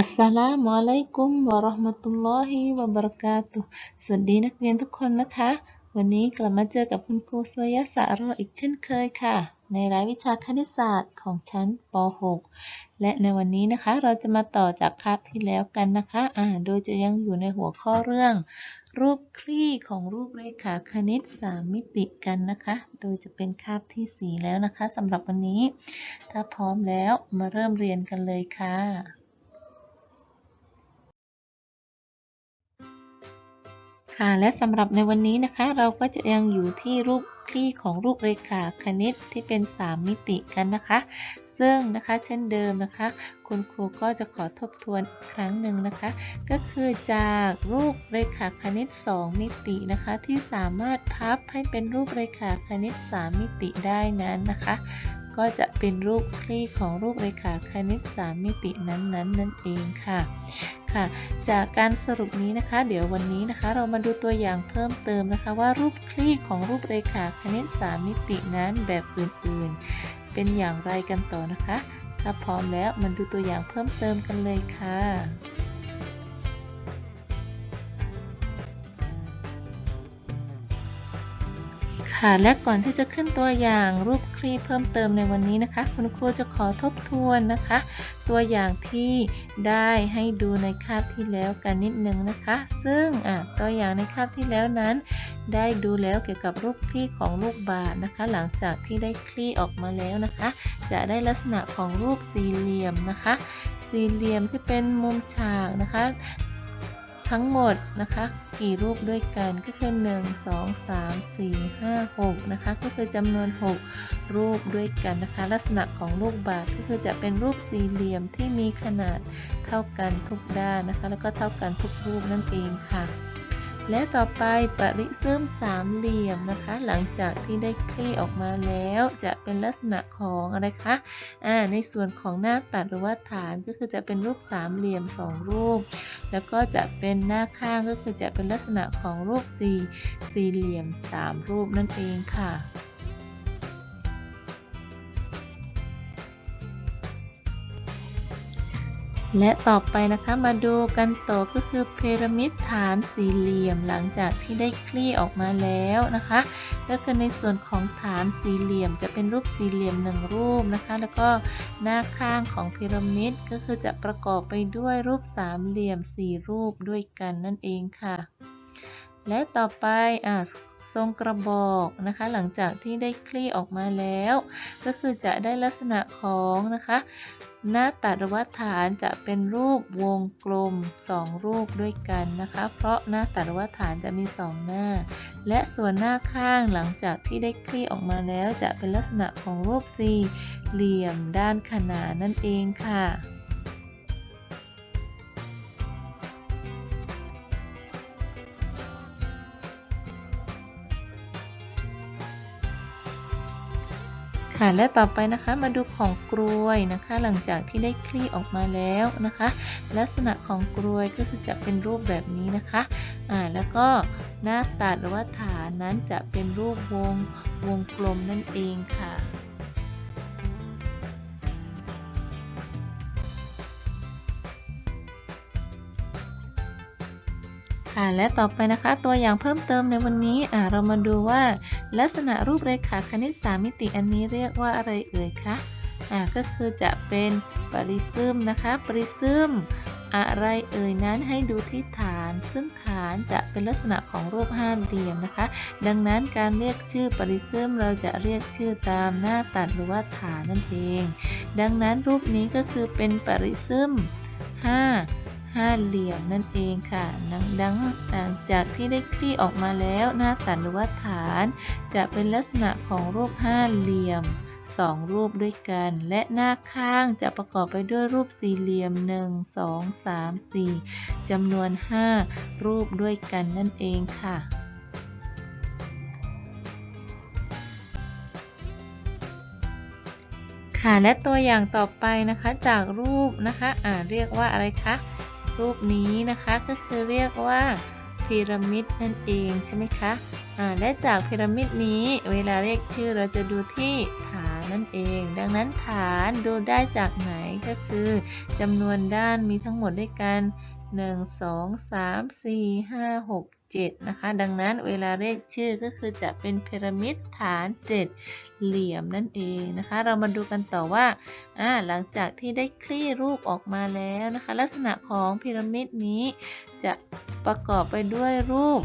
อัสสลามุอะลัยกุมวะเราะห์มะตุลลอฮิวะบะเราะกาตุฮ์สวัสดีนักเรียนทุกคนนะคะ วันนี้กลับมาเจอกับคุณครูโซยะสะรออีกเช่นเคยค่ะ ในรายวิชาคณิตศาสตร์ของชั้นป .6 และในวันนี้นะคะเราจะมาต่อจากคาบที่แล้วกันนะคะอ่าโดยจะยังอยู่ในหัวข้อเรื่อง รูปคลี่ของรูปเรขาคณิต 3 มิติกันนะคะ โดยจะเป็นคาบที่ 4 แล้วนะคะสำหรับวันนี้ ถ้าพร้อมแล้วมาเริ่มเรียนกันเลยค่ะ ค่ะและสำหรับในวันนี้นะคะ เราก็จะยังอยู่ที่รูปคลี่ของรูปเรขาคณิตที่เป็น 3 มิติกันนะคะ ซึ่งนะคะเช่นเดิมนะคะ คุณครูก็จะขอทบทวนอีกครั้งหนึ่งนะคะ ก็คือจากรูปเรขาคณิต 2 มิตินะคะ ที่สามารถพับให้เป็นรูปเรขาคณิต 3 มิติได้นั้นนะคะ ก็จะเป็นรูปคลี่ของรูปเรขาคณิต 3 มิตินั้นๆนนั่นเองค่ะ ค่ะ จากการสรุปนี้นะคะ เดี๋ยววันนี้นะคะ เรามาดูตัวอย่างเพิ่มเติมนะคะ ว่ารูปคลี่ของรูปเรขาคณิต3มิตินั้นแบบอื่นๆ เป็นอย่างไรกันต่อนะคะ ถ้าพร้อมแล้วมาดูตัวอย่างเพิ่มเติมกันเลยค่ะค่ะและก่อนที่จะขึ้นตัวอย่างรูปคลี่เพิ่มเติมในวันนี้นะคะ คุณครูจะขอทบทวนนะคะ ตัวอย่างที่ได้ให้ดูในคาบที่แล้วกันนิดนึงนะคะ ซึ่งอะตัวอย่างในคาบที่แล้วนั้น ได้ดูแล้วเกี่ยวกับรูปคลี่ของลูกบาศก์นะคะ หลังจากที่ได้คลี่ออกมาแล้วนะคะ จะได้ลักษณะของรูปสี่เหลี่ยมนะคะ สี่เหลี่ยมที่เป็นมุมฉากนะคะ ทั้งหมดนะคะกี่รูปด้วยกันก็คือ 1 2 3 4 5 6นะคะก็คือจำนวน 6 รูปด้วยกันนะคะ ลักษณะของลูกบาศก์ก็คือจะเป็นรูปสี่เหลี่ยมที่มีขนาดเท่ากันทุกด้านนะคะ แล้วก็เท่ากันทุกรูปนั่นเองค่ะ และต่อไปปริซึมสามเหลี่ยมนะคะ หลังจากที่ได้คลี่ออกมาแล้วจะเป็นลักษณะของอะไรคะอ่าในส่วนของหน้าตัดหรือว่าฐานก็คือจะเป็นรูปสามเหลี่ยม 2 รูป แล้วก็จะเป็นหน้าข้างก็คือจะเป็นลักษณะของรูปสี่สี่เหลี่ยม 3 รูปนั่นเองค่ะ และต่อไปนะคะมาดูกันต่อก็คือพีระมิดฐานสี่เหลี่ยมหลังจากที่ได้คลี่ออกมาแล้วนะคะ ก็คือในส่วนของฐานสี่เหลี่ยม จะเป็นรูปสี่เหลี่ยมหนึ่งรูปนะคะ แล้วก็หน้าข้างของพีระมิดก็คือจะประกอบไปด้วยรูปสามเหลี่ยมสี่รูปด้วยกันนั่นเองค่ะ และต่อไปอะ ทรงกระบอกนะคะ หลังจากที่ได้คลี่ออกมาแล้ว ก็คือจะได้ลักษณะของนะคะหน้าตัดว่าฐานจะเป็นรูปวงกลม 2 รูปด้วยกันนะคะ เพราะหน้าตัดว่าฐานจะมี 2 หน้า และส่วนหน้าข้างหลังจากที่ได้คลี่ออกมาแล้วจะเป็นลักษณะของรูปสี่เหลี่ยมด้านขนานนั่นเองค่ะ ค่ะและต่อไปนะคะมาดูของกรวยนะคะ หลังจากที่ได้คลี่ออกมาแล้วนะคะ ลักษณะของกรวยก็คือจะเป็นรูปแบบนี้นะคะอ่าแล้วก็หน้าตัดหรือว่าฐานนั้นจะเป็นรูปวงวงกลมนั่นเองค่ะค่ะและต่อไปนะคะตัวอย่างเพิ่มเติมในวันนี้อ่าเรามาดูว่า ลักษณะรูปเรขาคณิต3มิติอันนี้เรียกว่าอะไรเอ่ยคะอ่าก็คือจะเป็นปริซึมนะคะ ปริซึมอะไรเอ่ยนั้นให้ดูที่ฐาน ซึ่งฐานจะเป็นลักษณะของรูปห้าเหลี่ยมนะคะ ดังนั้นการเรียกชื่อปริซึมเราจะเรียกชื่อตามหน้าตัดหรือว่าฐานนั่นเอง ดังนั้นรูปนี้ก็คือเป็นปริซึม5 ห้าเหลี่ยมนั่นเองค่ะดังดังหลังจากที่ได้คลี่ออกมาแล้วหน้าตัดหรือว่าฐาน จะเป็นลักษณะของรูปห้าเหลี่ยม2รูปด้วยกัน และหน้าข้างจะประกอบไปด้วยรูปสี่เหลี่ยม 1 2 3 4จำนวน 5 รูปด้วยกันนั่นเองค่ะค่ะและตัวอย่างต่อไปนะคะจากรูปนะคะอ่าเรียกว่าอะไรคะ รูปนี้นะคะก็คือเรียกว่าพีระมิดนั่นเองใช่ไหมคะอ่าและจากพีระมิดนี้เวลาเรียกชื่อเราจะดูที่ฐานนั่นเอง ดังนั้นฐานดูได้จากไหนก็คือจำนวนด้านมีทั้งหมดด้วยกัน 1 2 3 4 5 6 7 นะคะ ดังนั้นเวลาเรียกชื่อก็คือจะเป็นพีระมิดฐาน 7 เหลี่ยมนั่นเองนะคะ เรามาดูกันต่อว่าอ่าหลังจากที่ได้คลี่รูปออกมาแล้วนะคะ ลักษณะของพีระมิดนี้จะประกอบไปด้วยรูป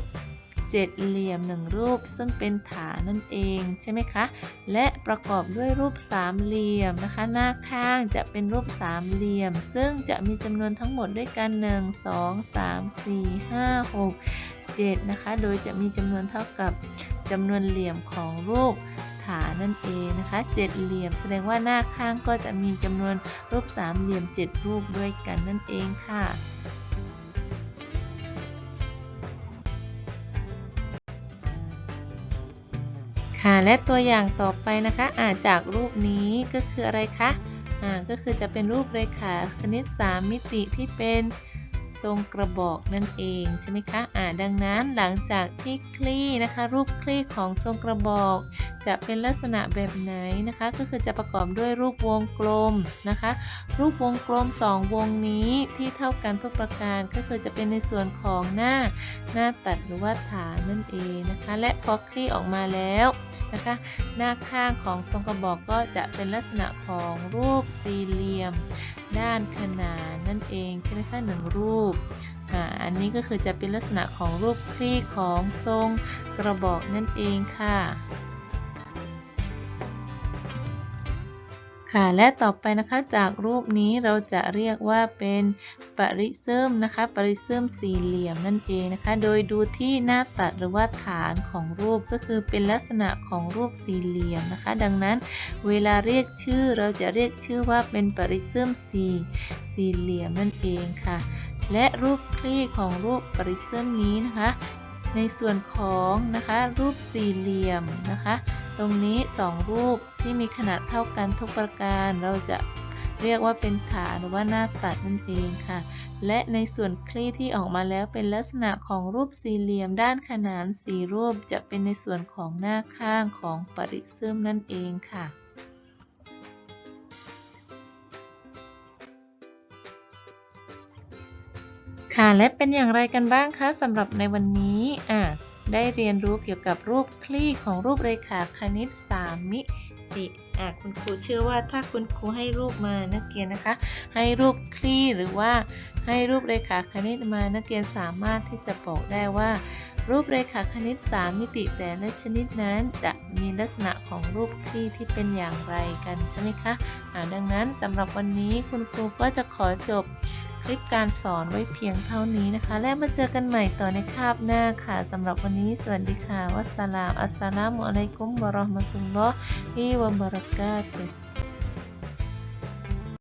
เจ็ดเหลี่ยมหนึ่งรูปซึ่งเป็นฐานนั่นเองใช่ไหมคะ และประกอบด้วยรูปสามเหลี่ยมนะคะ หน้าข้างจะเป็นรูปสามเหลี่ยม ซึ่งจะมีจำนวนทั้งหมดด้วยกัน 1 2 3 4 5 6 7 นะคะ โดยจะมีจำนวนเท่ากับจำนวนเหลี่ยมของรูปฐานนั่นเองนะคะเจ็ดเหลี่ยม แสดงว่าหน้าข้างก็จะมีจำนวนรูปสามเหลี่ยม 7 รูปด้วยกันนั่นเองค่ะค่ะและตัวอย่างต่อไปนะคะอ่าจากรูปนี้ก็คืออะไรคะอ่าก็คือจะเป็นรูปเรขาคณิต 3 มิติที่เป็น ทรงกระบอกนั่นเองใช่ไหมคะอ่าดังนั้นหลังจากที่คลี่นะคะ รูปคลี่ของทรงกระบอก จะเป็นลักษณะแบบไหนนะคะ ก็คือจะประกอบด้วยรูปวงกลมนะคะ รูปวงกลม 2 วงนี้ที่เท่ากันทุกประการก็คือจะเป็นในส่วนของหน้าหน้าตัดหรือว่าฐานนั่นเองนะคะ และพอคลี่ออกมาแล้วนะคะหน้าข้างของทรงกระบอกก็จะเป็นลักษณะของรูปสี่เหลี่ยม ด้านขนานนั่นเองใช่ไหมคะหนึ่งรูปอ่าอันนี้ก็คือจะเป็นลักษณะของรูปคลี่ของทรงกระบอกนั่นเองค่ะ ค่ะและต่อไปนะคะจากรูปนี้เราจะเรียกว่าเป็น ปริซึมนะคะปริซึมสี่เหลี่ยมนั่นเองนะคะ โดยดูที่หน้าตัดหรือว่าฐานของรูปก็คือเป็นลักษณะของรูปสี่เหลี่ยมนะคะ ดังนั้นเวลาเรียกชื่อเราจะเรียกชื่อว่าเป็นปริซึมสี่สี่เหลี่ยมนั่นเองค่ะ และรูปคลี่ของรูปปริซึมนี้นะคะ ในส่วนของนะคะรูปสี่เหลี่ยมนะคะ ตรงนี้ 2 รูปที่มีขนาดเท่ากันทุกประการเราจะ เรียกว่าเป็นฐานหรือว่าหน้าตัดนั่นเองค่ะ และในส่วนคลี่ที่ออกมาแล้วเป็นลักษณะของรูปสี่เหลี่ยมด้านขนานสี่รูปจะเป็นในส่วนของหน้าข้างของปริซึมนั่นเองค่ะค่ะและเป็นอย่างไรกันบ้างคะสำหรับในวันนี้อะได้เรียนรู้เกี่ยวกับรูปคลี่ของรูปเรขาคณิต 3 มิ ติอะคุณครูเชื่อว่าถ้าคุณครูให้รูปมานักเรียนนะคะ ให้รูปคลี่หรือว่าให้รูปเรขาคณิตมานักเรียนสามารถที่จะบอกได้ว่า รูปเรขาคณิต 3 มิติแต่ละชนิดนั้นจะมีลักษณะของรูปคลี่ที่เป็นอย่างไรกันใช่ไหมคะอ่าดังนั้นสำหรับวันนี้คุณครูก็จะขอจบ ลิปการสอนไว้เพียงเท่านี้นะคะ และมาเจอกันใหม่ต่อในคาบหน้าค่ะสำหรับวันนี้สวัสดีค่ะวัสสลามอัสสลามุอะลัยกุมวะราะห์มะตุลลอฮิวะบะเราะกาตุฮ์